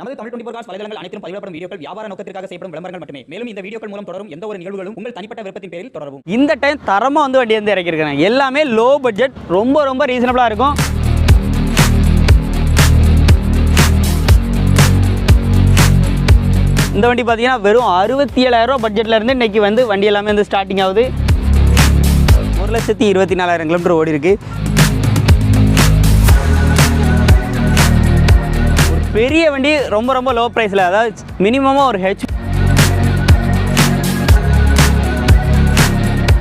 நமது Tamil twenty cos வலைதளங்கள் அனைத்தும் பதிவிடப்படும் வீடியோக்கள் வியாபார நோக்கத்திற்காக செய்யப்படும் விளம்பரங்கள் மட்டுமே. மேலும் இந்த வீடியோக்கள் மூலம் தொடரும் எந்த ஒரு நிகழ்வுகளும் உங்கள் தனிப்பட்ட விருப்பத்தின் பேரில் தொடரும் இந்த டைம் தரமாக வந்து வண்டி வந்து இறக்கியிருக்காங்க. எல்லாமே லோ பட்ஜெட் ரொம்ப ரொம்ப ரீசனபிளாக இருக்கும். இந்த வண்டி பார்த்தீங்கன்னா வெறும் அறுபத்தி ஏழாயிரம் ரூபா இருந்து இன்னைக்கு வந்து வண்டி எல்லாமே வந்து ஸ்டார்டிங் ஆகுது. ஒரு லட்சத்தி இருபத்தி நாலாயிரம் கிலோமீட்டர் ஓடி இருக்கு பெரிய வண்டி ரொம்ப ரொம்ப லோ. ப்ரைஸில் அதாவது மினிமமாக ஒரு ஹெச்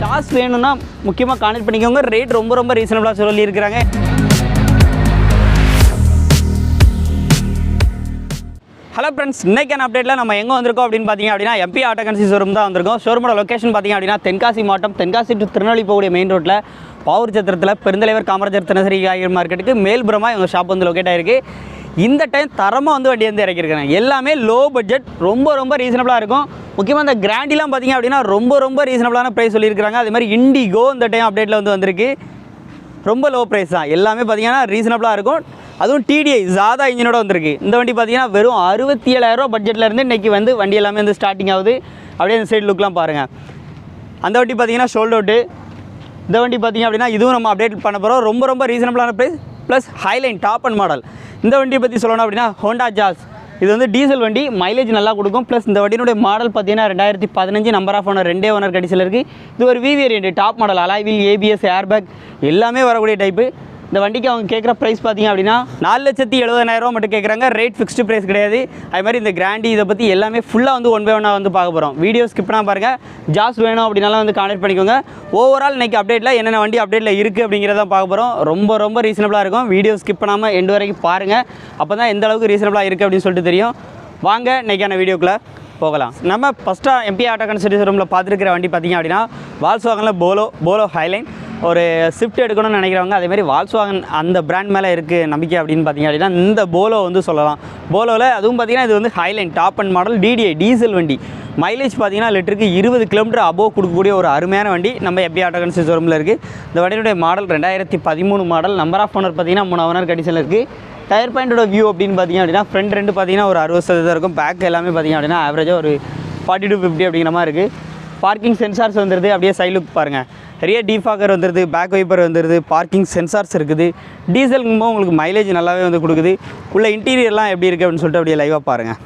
சார்ஜ் வேணும்னா முக்கியமாக கான்டெக்ட் பண்ணிக்கோங்க. ரேட் ரொம்ப ரொம்ப ரீசனபிளாக சொல்லியிருக்கிறாங்க. ஹலோ ஃப்ரெண்ட்ஸ் இன்றைக்கான அப்டேட்டில் நம்ம எங்கே வந்திருக்கோம் அப்படின்னு பார்த்தீங்க அப்படின்னா எம்பி ஆட்டோ கன்சி ஷோரூம் தான் வந்திருக்கோம். ஷோரூமோட லொக்கேஷன் பார்த்தீங்க அப்படின்னா தென்காசி மாவட்டம் தென்காசி டு திருநெல்வேலி போகக்கூடிய மெயின் ரோட்டில் பாவூர் சத்திரத்தில் பெருந்தலைவர் காமராஜர் தினசரி காய்கறி மார்க்கெட்டுக்கு மேல்புறமாக எங்கள் ஷாப் வந்து லொக்கேட் ஆயிருக்கு. இந்த டைம் தரமாக வந்து வண்டி வந்து இறக்கியிருக்காங்க. எல்லாமே லோ பட்ஜெட் ரொம்ப ரொம்ப ரீசனபிளாக இருக்கும். முக்கியமாக இந்த கிராண்டிலாம் பார்த்திங்க அப்படின்னா ரொம்ப ரொம்ப ரீசனபிளான ப்ரைஸ் சொல்லியிருக்காங்க அதே மாதிரி இண்டிகோ இந்த டைம் அப்டேட்டில் வந்து வந்திருக்கு. ரொம்ப லோ ப்ரைஸ் தான். எல்லாமே பார்த்தீங்கன்னா ரீசனபிளாக இருக்கும். அதுவும் டிடிஐ ஜாதா இன்ஜினோட வந்திருக்கு. இந்த வண்டி பார்த்தீங்கன்னா வெறும் அறுபத்தி ஏழாயிரம் பட்ஜெட்டில் இருந்து இன்றைக்கி வந்து வண்டி எல்லாமே வந்து ஸ்டார்டிங் ஆகுது. அப்படியே இந்த சைடு லுக்லாம் பாருங்கள் அந்த வண்டி பார்த்தீங்கன்னா ஷோல்ட் அவுட்டு இந்த வண்டி பார்த்தீங்க அப்படின்னா இதுவும் நம்ம அப்டேட் பண்ண போகிறோம் ரொம்ப ரொம்ப ரீசனபிளான price plus highline top end model இந்த வண்டியை பற்றி சொல்லணும் அப்படின்னா ஹோண்டா ஜாஸ் இது வந்து டீசல் வண்டி மைலேஜ் நல்லா கொடுக்கும். ப்ளஸ் இந்த வண்டியினுடைய மாடல் பார்த்தீங்கன்னா ரெண்டாயிரத்தி பதினஞ்சு நம்பர் ஆஃப் ஓனர் ரெண்டே ஓனர் கடிசில் இருக்குது இது ஒரு வி டாப் மாடல் அலாய்வில் ஏபிஎஸ் ஏர்பேக் எல்லாமே வரக்கூடிய டைப்பு இந்த வண்டிக்கு அவங்க கேட்குற ப்ரைஸ் பார்த்தீங்க அப்படின்னா நாலு லட்சத்தி எழுபதாயிரரூவா மட்டும் கேட்குறாங்க. ரேட் ஃபிக்ஸ்டு ப்ரைஸ் கிடையாது. அது மாதிரி இந்த கிராண்டி இதை பற்றி எல்லாமே ஃபுல்லாக வந்து ஒன் பை ஒன்னாக வந்து பார்க்க போகிறோம் வீடியோ ஸ்கிப்னா பாருங்கள் ஜாஸ் வேணும் அப்படின்னாலும் வந்து கான்டெக்ட் பண்ணிக்கோங்க. ஓவரால் இன்றைக்கி அப்டேட்டில் என்னென்ன வண்டி அப்டேட்டில் இருக்குது அப்படிங்கிறத பார்க்க போகிறோம் ரொம்ப ரொம்ப ரீசனபிளாக இருக்கும். வீடியோ ஸ்கிப் பண்ணாமல் எண்டு வரைக்கும் பாருங்கள் அப்போ தான் எந்த அளவுக்கு ரீசனபிளாக இருக்குது அப்படின்னு சொல்லிட்டு தெரியும். வாங்க இன்றைக்கான வீடியோக்குள்ளே போகலாம். நம்ம ஃபஸ்ட்டாக எம்பி ஆட்டோ கன்சல்டி ரூமில் பார்த்துருக்கிற வண்டி பார்த்தீங்க அப்படின்னா வால்ஸ்வாகனில் போலோ போலோ ஹைலைன் ஒரு ஷிஃப்ட் எடுக்கணும்னு நினைக்கிறவங்க அதேமாதிரி வால்ஸ்வாகன் அந்த பிராண்ட் மேலே இருக்குது நம்பிக்கை அப்படின்னு பார்த்தீங்க அப்படின்னா இந்த போலோ வந்து சொல்லலாம். போலோவில் அதுவும் பார்த்தீங்கன்னா இது வந்து highline top end model TDI diesel வண்டி. மைலேஜ் பார்த்தீங்கன்னா லிட்டருக்கு இருபது கிலோமீட்டர் அபோவ் கொடுக்கக்கூடிய ஒரு அருமையான வண்டி. நம்ம எப்படி ஆட்டோகன்சி ஷோரூமில் இருக்குது இந்த வண்டியினுடைய மாடல் ரெண்டாயிரத்தி பதிமூணு மாடல் நம்பர் ஆஃப் ஓனர் பார்த்தீங்கன்னா மூணு ஓனர் கண்டிஷனில் இருக்குது டயர் பாயிண்டோட வியூ அப்படின்னு பார்த்தீங்க அப்படின்னா ஃப்ரண்ட் ரெண்டு பார்த்தீங்கன்னா ஒரு அறுபது சதவீதம் இருக்கும். பேக் எல்லாமே பார்த்தீங்க அப்படின்னா ஆவரேஜாக ஒரு ஃபார்ட்டி டூ ஃபிஃப்டி அப்படிங்கிற மாதிரி இருக்குது பார்க்கிங் சென்சார்ஸ் வந்துடுது அப்படியே சைடு லுக் பாருங்கள் நிறைய டீஃபாக்கர் வந்துருது பேக் வைப்பர் வந்துருது பார்க்கிங் சென்சார்ஸ் இருக்குது. டீசலுங்கும்போது உங்களுக்கு மைலேஜ் நல்லாவே வந்து கொடுக்குது. உள்ள இன்டீரியர்லாம் எப்படி இருக்குது அப்படின்னு சொல்லிட்டு அப்படியே லைவாக பாருங்கள்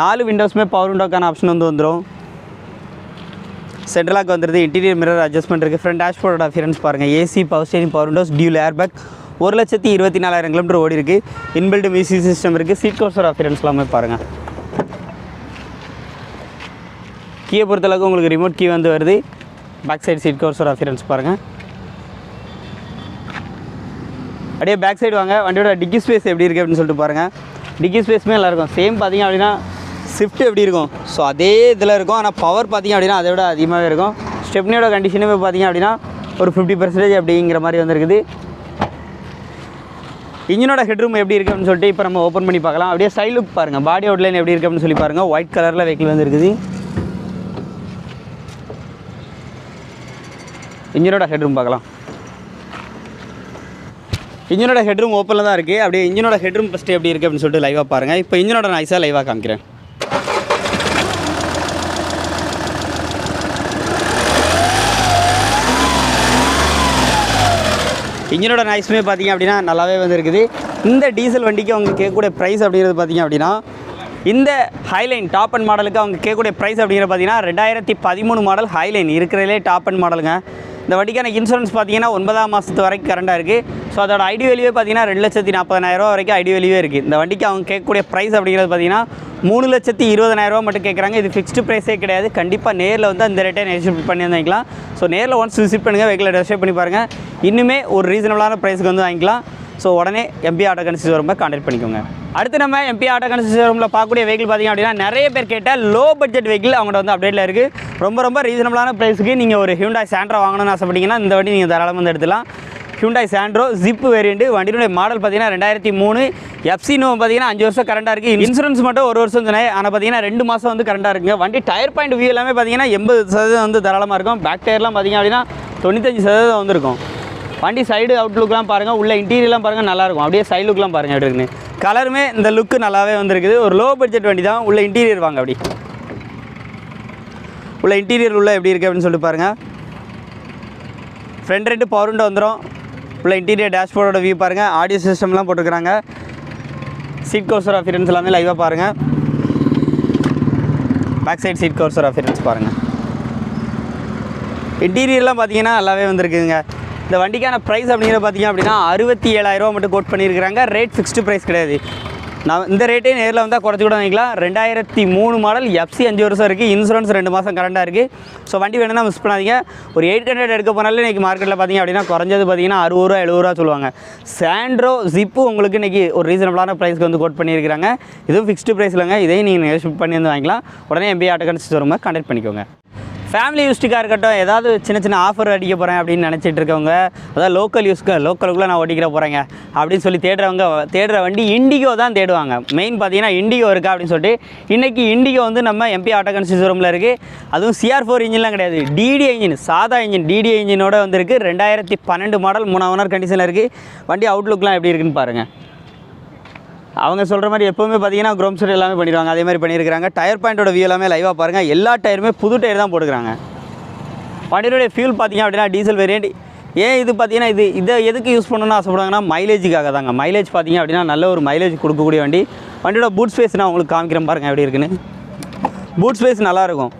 நாலு விண்டோஸுமே பவர் விண்டோக்கான ஆப்ஷன் வந்து வந்துடும் சென்ட்ரலாக் வந்துருது இன்டீரியர் மிரர் அட்ஜஸ்ட்மெண்ட் இருக்குது ஃப்ரண்ட் டேஷ்போர்டோட அஃபியரன்ஸ் பாருங்கள் AC power steering power windows dual airbag ஒரு லட்சத்தி இருபத்தி நாலாயிரம் கிலோமீட்டர் ஓடி இருக்குது இன்பில்ட் மியூசிக் சிஸ்டம் இருக்குது சீட் கோர்ஸோட அஃபியரன்ஸ் எல்லாமே பாருங்கள் கீயை பொறுத்தளவுக்கு உங்களுக்கு ரிமோட் கீ வந்து வருது. பேக் சைடு சீட் கவர்ஸோட அஃபியரன்ஸ் பாருங்கள் அப்படியே பேக் சைடு வாங்க. வண்டியோட டிக்கி ஸ்பேஸ் எப்படி இருக்குது அப்படின்னு சொல்லிட்டு பாருங்கள் டிக்கி ஸ்பேஸுமே நல்லா இருக்கும். சேம் பார்த்தீங்க அப்படின்னா ஸ்விஃப்ட் எப்படி இருக்கும்? ஸோ அதே இதில் இருக்கும். ஆனால் பவர் பார்த்தீங்க அப்படின்னா அதை விட அதிகமாகவே இருக்கும். ஸ்டெப்னியோட கண்டிஷனுமே பார்த்தீங்க அப்படின்னா ஒரு ஃபிஃப்டி பர்சன்டேஜ் அப்படிங்கிற மாதிரி வந்துருக்குது. இன்ஜினோட ஹெட்ரூம் எப்படி இருக்குது அப்படின்னு சொல்லிட்டு இப்போ நம்ம ஓப்பன் பண்ணி பார்க்கலாம். அப்படியே சைட் லுக் பாருங்கள் பாடி அவுட்லைன் எப்படி இருக்குது அப்படின்னு சொல்லி பாருங்கள் ஒயிட் கலரில் வெஹிக்கிள் வந்து இன்ஜினோட ஹெட்ரூம் பார்க்கலாம். இன்ஜினோட ஹெட்ரூம் ஓப்பனில் தான் இருக்குது அப்படியே இன்ஜினோட ஹெட்ரூம் ஃபஸ்ட்டு எப்படி இருக்குது அப்படின்னு சொல்லிட்டு லைவாக பாருங்கள் இப்போ இன்ஜினோட நாய்ஸாக லைவாக காமிக்கிறேன். இன்ஜினோட நாய்ஸுமே பார்த்தீங்க அப்படின்னா நல்லாவே வந்து இருக்குது இந்த டீசல் வண்டிக்கு அவங்க கேட்கக்கூடிய ப்ரைஸ் அப்படிங்கிறது பார்த்தீங்க அப்படின்னா இந்த ஹைலைன் டாப் அண்ட் மாடலுக்கு அவங்க கேட்கக்கூடிய ப்ரைஸ் அப்படிங்கிற பார்த்தீங்கன்னா ரெண்டாயிரத்தி பதிமூணு மாடல் ஹைலைன் இருக்கிறதுலே டாப் அண்ட் மாடலுங்க இந்த வண்டிக்கான இன்சூரன்ஸ் பார்த்தீங்கன்னா ஒன்பதாம் மாதத்து வரைக்கும் கரண்டாக இருக்குது ஸோ அதோட ஐடி வேல்யூவே பார்த்தீங்கன்னா ரெண்டு லட்சத்தி நாற்பதாயிரரூவா வரைக்கும் ஐடி வேல்யூவே இருக்குது இந்த வண்டிக்கு அவங்க கேட்கக்கூடிய ப்ரைஸ் அப்படிங்கிறது பார்த்தீங்கன்னா மூணு லட்சத்தி இருபதாயிரரூவா மட்டும் கேட்குறாங்க. இது ஃபிக்ஸ்டு ப்ரைஸே கிடையாது. கண்டிப்பாக நேரில் வந்து அந்த ரேட்டை நெகோஷியேட் பண்ணி வாங்கிக்கலாம் ஸோ நேரில் ஒன்ஸ் விசிட் பண்ணுங்கள் வெஹிக்கில் ரெஜிஸ்டர் பண்ணி பாருங்கள் இன்னுமே ஒரு ரீசனபிளான ப்ரைஸுக்கு வந்து வாங்கிக்கலாம். ஸோ உடனே எம்பி ஆட்டோ கன்சி வரும்போது கான்டாக்ட் பண்ணிக்கோங்க. அடுத்து நம்ம எம்பி ஆட்டோ கன்சி ரூமில் பார்க்கக்கூடிய வெஹிக்கிள் பார்த்திங்க அப்படின்னா நிறைய பேர் கேட்டால் லோ பட்ஜெட் வெஹிக்கிள் அவங்கள்ட்ட வந்து அப்டேட்டில் இருக்குது ரொம்ப ரொம்ப ரீசனபிளான ப்ரைஸுக்கு நீங்கள் ஒரு ஹியூண்டாய் சாண்ட்ரா வாங்கணும்னு ஆசைப்பட்டீங்கன்னா இந்த வண்டி நீங்கள் தாராளமாக வந்து எடுத்துலாம் ஹியூண்டாய் சாண்ட்ரோ ஜிப் வேரியண்ட் வண்டியினுடைய மாடல் பார்த்தீங்கன்னா ரெண்டாயிரத்தி மூணு. எஃப்சினு பார்த்தீங்கன்னா அஞ்சு வருஷம் கரண்டாக இருக்குது இன்சூரன்ஸ் மட்டும் ஒரு வருஷம் சொன்னேன். ஆனால் பார்த்தீங்கன்னா ரெண்டு மாதம் வந்து கரண்டாக இருக்குங்க. வண்டி டயர் பாயிண்ட் வியூ எல்லாமே பார்த்தீங்கன்னா எண்பது சதவீதம் வந்து தாராளமாக இருக்கும். பேக் டயர்லாம் பார்த்தீங்க அப்படின்னா தொண்ணூத்தஞ்சு சதவீதம் வந்துருக்கும். வண்டி சைடு அவுட்லுக்லாம் பாருங்கள் உள்ள இன்டீரியர்லாம் பாருங்கள் நல்லாயிருக்கும். அப்படியே சைடு லுக்லாம் பாருங்கள் எப்படி இருக்குன்னு. கலருமே இந்த லுக்கு நல்லாவே வந்திருக்குது. ஒரு லோ பட்ஜெட் வண்டி தான். உள்ள இன்டீரியர் வாங்க அப்படி. உள்ள இன்டீரியர் உள்ள எப்படி இருக்குது அப்படின்னு சொல்லிட்டு பாருங்கள் ஃப்ரண்ட் ரெண்டு பவர் விண்டோ வந்துடும் உள்ள இன்டீரியர் டேஷ்போர்டோட வியூ பாருங்கள் ஆடியோ சிஸ்டம்லாம் போட்டுருக்குறாங்க. சீட் கவுசர் அஃபிரன்ஸ் எல்லாமே லைவாக பாருங்கள் பேக் சைட் சீட் கவுசர் அஃபிரன்ஸ் பாருங்கள் இன்டீரியர்லாம் பார்த்தீங்கன்னா நல்லாவே வந்திருக்குதுங்க. இந்த வண்டிக்கான ப்ரைஸ் அப்படிங்கிற பார்த்தீங்க அப்படின்னா அறுபத்தி ஏழாயிரரூவா மட்டும் கோட் பண்ணியிருக்கிறாங்க. ரேட் ஃபிக்ஸ்டு ப்ரைஸ் கிடையாது. நான் இந்த ரேட்டே நேரில் வந்தால் குறைச்சி கூட வாங்கிக்கலாம். ரெண்டாயிரத்தி மூணு மாடல் எஃப்சி அஞ்சு வருஷம் இருக்குது இன்சூரன்ஸ் ரெண்டு மாதம் கரண்டாக இருக்குது ஸோ வண்டி வேணும்னா மிஸ் பண்ணாதீங்க. ஒரு எயிட் ஹண்ட்ரட் எடுக்க போனாலே இன்றைக்கி மார்க்கெட்டில் பார்த்தீங்க அப்படின்னா குறைஞ்சது பார்த்தீங்கன்னா அறுபது ரூபா எழுபது ரூபா சொல்லுவாங்க. சாண்ட்ரோ ஜிப்பு உங்களுக்கு இன்றைக்கி ஒரு ரீசனபிளான ப்ரைஸ்க்கு வந்து கோட் பண்ணியிருக்கிறாங்க. இதுவும் ஃபிக்ஸ்டு ப்ரைஸ்லங்க இதையும் நீங்கள் ஷிஃப்ட் பண்ணி வந்து வாங்கிக்கலாம். உடனே எம்பி ஆட்டோ கன்சிஸ்ட் வரும்போது கான்டாக்ட் பண்ணிக்கோங்க. ஃபேமிலி யூஸ்டுக்காக இருக்கட்டும் ஏதாவது சின்ன சின்ன ஆஃபர் அடிக்க போகிறேன் அப்படின்னு நினச்சிட்டு இருக்கவங்க அதாவது லோக்கல் யூஸ்க்கு லோக்கலுக்குள்ளே நான் ஓட்டிக்கிற போகிறேங்க அப்படின்னு சொல்லி தேடுறவங்க தேடுற வண்டி இண்டிகோ தான் தேடுவாங்க. மெயின் பார்த்தீங்கன்னா இண்டிகோ இருக்கா அப்படின்னு சொல்லிட்டு இன்றைக்கி இண்டிகோ வந்து நம்ம எம்பி ஆட்டோ கன்சிஸ்டரூமில் இருக்குது அதுவும் சிஆர் ஃபோர் இன்ஜின்லாம் கிடையாது. டிடி இன்ஜின் சாதா இன்ஜின் டிடி இன்ஜினோட வந்துருக்கு. ரெண்டாயிரத்தி பன்னெண்டு மாடல் மூணு ஓனர் கண்டிஷனில் இருக்குது வண்டி அவுட்லுக்லாம் எப்படி இருக்குன்னு பாருங்கள் அவங்க சொல்கிற மாதிரி எப்போவுமே பார்த்தீங்கன்னா க்ரோம் செட் எல்லாமே பண்ணிடுவாங்க. அதே மாதிரி பண்ணியிருக்காங்க டயர் பாயிண்ட்டோட வியூ எல்லாமே லைவாக பாருங்கள் எல்லா டயருமே புது டயர் தான் போட்டுக்கிறாங்க. வண்டியோடைய ஃபியூல் பார்த்தீங்க அப்படின்னா டீசல் வேரியண்ட் ஏன் இது பார்த்தீங்கன்னா இது இதை எதுக்கு யூஸ் பண்ணணும்னு ஆசைப்படுவாங்கன்னா மைலேஜுக்காக தாங்க. மைலேஜ் பார்த்தீங்க அப்படின்னா நல்ல ஒரு மைலேஜ் கொடுக்கக்கூடிய வண்டி. வண்டியோட பூட் ஸ்பேஸ் நான் உங்களுக்கு காமிக்கிறேன் பாருங்கள் எப்படி இருக்குன்னு. பூட் ஸ்பேஸ் நல்லாயிருக்கும்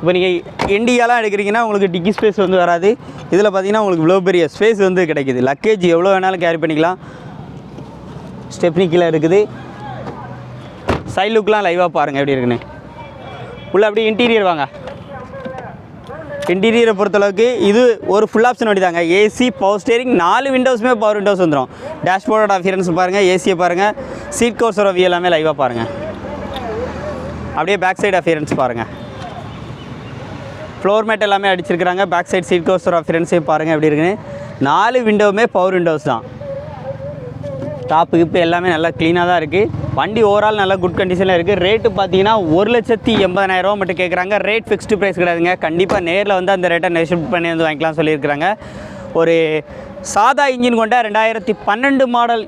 இப்போ நீங்கள் இண்டியாலாம் எடுக்கிறீங்கன்னா உங்களுக்கு டிக்கி ஸ்பேஸ் வந்து வராது. இதில் பார்த்தீங்கன்னா உங்களுக்கு இவ்வளோ பெரிய ஸ்பேஸ் வந்து கிடைக்குது. லக்கேஜ் எவ்வளோ வேணாலும் கேரி பண்ணிக்கலாம். ஸ்டெப்னி கீழே இருக்குது. சைட் லுக்லாம் லைவாக பாருங்கள் எப்படி இருக்குன்னு. உள்ள அப்படியே இன்டீரியர் வாங்க. இன்டீரியரை பொறுத்தளவுக்கு இது ஒரு ஃபுல் ஆப்ஷன் வண்டி தாங்க. ஏசி பவர் ஸ்டேரிங் நாலு விண்டோஸுமே பவர் விண்டோஸ் வந்துடும் டேஷ்போர்டோட அஃபியரன்ஸ் பாருங்கள் ஏசியை பாருங்கள் சீட் கோர்ஸோட வியூ எல்லாமே லைவாக பாருங்கள் அப்படியே பேக் சைடு அஃபியரன்ஸ் பாருங்கள் ஃப்ளோர் மேட் எல்லாமே அடிச்சிருக்கிறாங்க. பேக் சைடு சீட் கோர்ஸோட அஃபியரன்ஸையும் பாருங்கள் எப்படி இருக்குன்னு. நாலு விண்டோவுமே பவர் விண்டோஸ் தான். டாப்பு கிப்பு எல்லாமே நல்லா க்ளீனாக தான் இருக்குது வண்டி ஓவரால் நல்லா குட் கண்டிஷனில் இருக்குது ரேட்டு பார்த்தீங்கன்னா ஒரு லட்சத்தி எண்பதாயிரரூவா மட்டும் கேட்குறாங்க ரேட் ஃபிக்ஸ்டு ப்ரைஸ் கிடையாதுங்க. கண்டிப்பாக நேரில் வந்து அந்த ரேட்டை நெஷிப் பண்ணி வந்து வாங்கிக்கலாம் சொல்லியிருக்கிறாங்க. ஒரு சாதா இன்ஜின் கொண்ட ரெண்டாயிரத்தி பன்னெண்டு மாடல்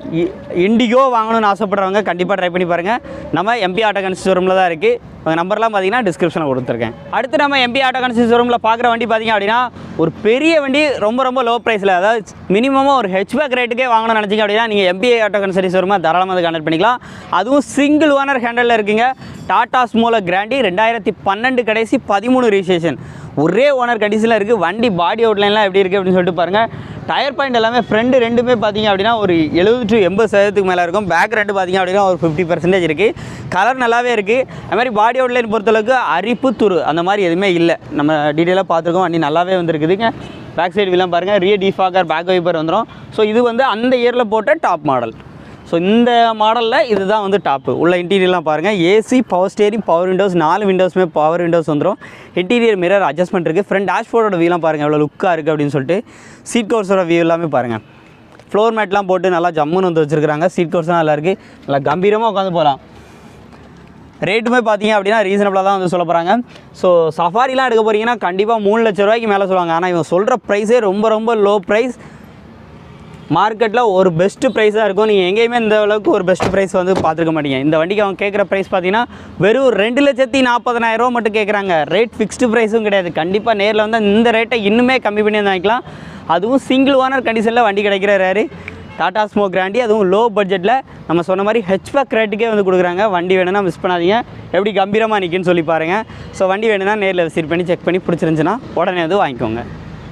இண்டிகோ வாங்கணும்னு ஆசைப்படுறவங்க கண்டிப்பாக ட்ரை பண்ணி பாருங்கள் நம்ம எம்பி ஆட்டோ கன்சி ஷோரூமில் தான் இருக்குது உங்கள் நம்பர்லாம் பார்த்தீங்கன்னா டிஸ்கிரிப்ஷனில் கொடுத்துருக்கேன். அடுத்து நம்ம எம்பி ஆட்டோ கன்சி ஷோரூமில் பார்க்குற வண்டி பார்த்தீங்க அப்படின்னா ஒரு பெரிய வண்டி ரொம்ப ரொம்ப லோ ப்ரைஸில் அதாவது மினிமமாக ஒரு ஹெச்பேக் ரேட்டுக்கே வாங்கணும்னு நினச்சிங்க அப்படின்னா நீங்கள் எம்பிஏ ஆட்டோ கன்சரி ஷோரூமாக தாராளமாக அதை கனெக்ட் பண்ணிக்கலாம். அதுவும் சிங்கிள் ஓனர் ஹேண்டலில் இருக்குங்க. டாடா ஸ்மோல கிராண்டி ரெண்டாயிரத்தி பன்னெண்டு கடைசி பதிமூணு ரிஜிஸ்ட்ரேஷன் ஒரே ஓனர் கண்டிஷனில் இருக்குது வண்டி பாடி அவுட்லைன்லாம் எப்படி இருக்குது அப்படின்னு சொல்லிட்டு பாருங்கள் டயர் பாயிண்ட் எல்லாமே ஃப்ரண்ட் ரெண்டுமே பார்த்தீங்க அப்படின்னா ஒரு எழுபது டு எண்பது சதவீதத்துக்கு மேலே இருக்கும். பேக் ரெண்டு பார்த்தீங்க அப்படின்னா ஒரு ஃபிஃப்டி பர்சன்டேஜ் இருக்குது கலர் நல்லாவே இருக்குது அது மாதிரி பாடி அவுட்லைன் பொறுத்தளவுக்கு அரிப்பு துரு அந்த மாதிரி எதுவுமே இல்லை. நம்ம டீட்டெயிலாக பார்த்துருக்கோம். வண்டி நல்லாவே வந்துருக்குதுங்க. பேக் சைடு வீலாம் பாருங்கள் ரியர் டிஃபாகர் பேக் வைப்பர் வந்துடும் ஸோ இது வந்து அந்த இயரில் போட்ட டாப் மாடல் ஸோ இந்த மாடலில் இதுதான் வந்து டாப்பு உள்ள இன்டீரியர்லாம் பாருங்கள் AC power steering power windows நாலு விண்டோஸுமே பவர் விண்டோஸ் வந்துடும் இன்டீரியர் மிரர் அட்ஜஸ்ட்மெண்ட் இருக்குது ஃப்ரண்ட் டேஷ்போர்டோட வியூலாம் பாருங்கள் எவ்வளோ லுக்காக இருக்குது அப்படின்னு சொல்லிட்டு. சீட் கோர்ஸோட வியூ எல்லாமே பாருங்கள் ஃப்ளோர் மேட்லாம் போட்டு நல்லா ஜம்முன்னு வந்து வச்சுருக்காங்க சீட் கோர்ஸ்லாம் நல்லா இருக்குது நல்லா கம்பீரமாக உட்காந்து போகலாம் ரேட்டுமே பார்த்தீங்க அப்படின்னா ரீசனபிளாக தான் வந்து சொல்ல போகிறாங்க ஸோ சஃபாரிலாம் எடுக்க போகிறீங்கன்னா கண்டிப்பாக மூணு லட்ச ரூபாய்க்கு மேலே சொல்லுவாங்க. ஆனால் இவன் சொல்கிற ப்ரைஸே ரொம்ப ரொம்ப லோ ப்ரைஸ் மார்க்கெட்டில் ஒரு பெஸ்ட்டு ப்ரைஸாக இருக்கும். நீங்கள் எங்கேயுமே இந்த அளவுக்கு ஒரு பெஸ்ட் ப்ரைஸ் வந்து பார்த்துருக்க மாட்டீங்க. இந்த வண்டிக்கு அவங்க கேட்குற ப்ரைஸ் பார்த்தீங்கன்னா வெறும் ரெண்டு லட்சத்தி நாற்பதனாயிரரூவா மட்டும் கேட்குறாங்க. ரேட் ஃபிக்ஸ்டு ப்ரைஸும் கிடையாது. கண்டிப்பாக நேரில் வந்து இந்த ரேட்டை இன்னுமே கம்மி பண்ணி வந்து வாங்கிக்கலாம். அதுவும் சிங்கிள் ஓனர் கண்டிஷனில் வண்டி கிடைக்கிறாரு டாடா ஸ்மோ கிராண்டி அதுவும் லோ பட்ஜெட்டில் நம்ம சொன்ன மாதிரி ஹெச்பேக் ரேட்டுக்கே வந்து கொடுக்குறாங்க. வண்டி வேணும்னா மிஸ் பண்ணாதீங்க. எப்படி கம்பீரமாக நிற்குன்னு சொல்லி பாருங்கள் ஸோ வண்டி வேணும்னா நேரில் விசிட் பண்ணி செக் பண்ணி பிடிச்சிருந்துச்சுன்னா உடனே வந்து வாங்கிக்கோங்க.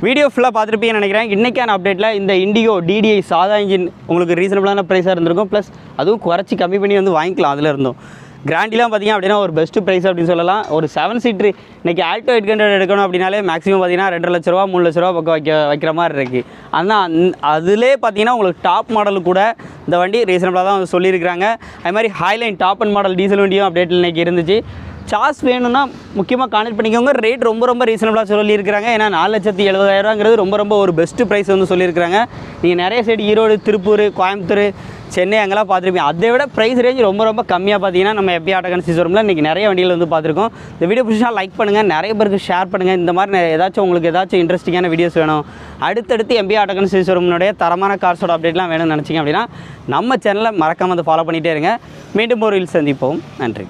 வீடியோ ஃபுல்லாக பார்த்துருப்பீங்கன்னு நினைக்கிறேன். இன்றைக்கான அப்டேட்டில் இந்த இண்டிகோ டிடிஐ சாதா இன்ஜின் உங்களுக்கு ரீசனபிளான ப்ரைஸாக இருந்திருக்கும். ப்ளஸ் அதுவும் குறைச்சி கம்மி பண்ணி வந்து வாங்கிக்கலாம் அதில் இருந்தும். கிராண்டிலாம் பார்த்தீங்க அப்படின்னா ஒரு பெஸ்ட்டு ப்ரைஸ் அப்படின்னு சொல்லலாம். ஒரு செவன் சீட்ரு இன்றைக்கி ஆல்டோ எயிட் ஹண்ட்ரட் எடுக்கணும் அப்படின்னாலே மேக்ஸிமம் பார்த்தீங்கன்னா ரெண்டு லட்ச ரூபா மூணு லட்ச ரூபா பக்கம் வைக்க வைக்கிற மாதிரி இருக்குது ஆனால் அதிலே பார்த்தீங்கன்னா உங்களுக்கு டாப் மாடல் கூட இந்த வண்டி ரீசனபிளாக தான் வந்து சொல்லியிருக்கிறாங்க. அது மாதிரி highline top end model diesel வண்டியும் அப்டேட்டில் இன்றைக்கி இருந்துச்சு. சார்ஜ் வேணும்னா முக்கியமாக கான்டெக்ட் பண்ணிக்கோங்க. ரேட் ரொம்ப ரொம்ப ரீசனபிளாக சொல்லியிருக்கிறாங்க. ஏன்னா நாலு லட்சத்தி எழுபதாயிரங்கிறது ரொம்ப ரொம்ப ஒரு பெஸ்ட்டு ப்ரைஸ் வந்து சொல்லியிருக்கிறாங்க. நீங்கள் நிறைய சைடு ஈரோடு திருப்பூர் கோயம்புத்தூர் சென்னை அங்கெல்லாம் பார்த்துருப்பீங்க. அதை விட ப்ரைஸ் ரேஞ்ச் ரொம்ப ரொம்ப கம்மியாக பார்த்தீங்கன்னா நம்ம எப்பி ஆட்டோகன்சி ஷோரூமில் இன்றைக்கி நிறைய வண்டிகள் வந்து பார்த்துருக்கோம். இந்த வீடியோ பிடிச்சா லைக் பண்ணுங்கள் நிறைய பேருக்கு ஷேர் பண்ணுங்கள் இந்த மாதிரி ஏதாச்சும் உங்களுக்கு ஏதாச்சும் இன்ட்ரெஸ்டிங்கான வீடியோஸ் வேணும். அடுத்தடுத்து எம்பி ஆட்டோகன்சி ஷோரூமினுடைய தரமான கார்ஸோட அப்டேட்லாம் வேணும்னு நினச்சிங்க அப்படின்னா நம்ம சேனலை மறக்காமல் வந்து ஃபாலோ பண்ணிகிட்டே இருங்க. மீண்டும் ஒரு ரீல் சந்திப்போம். நன்றி.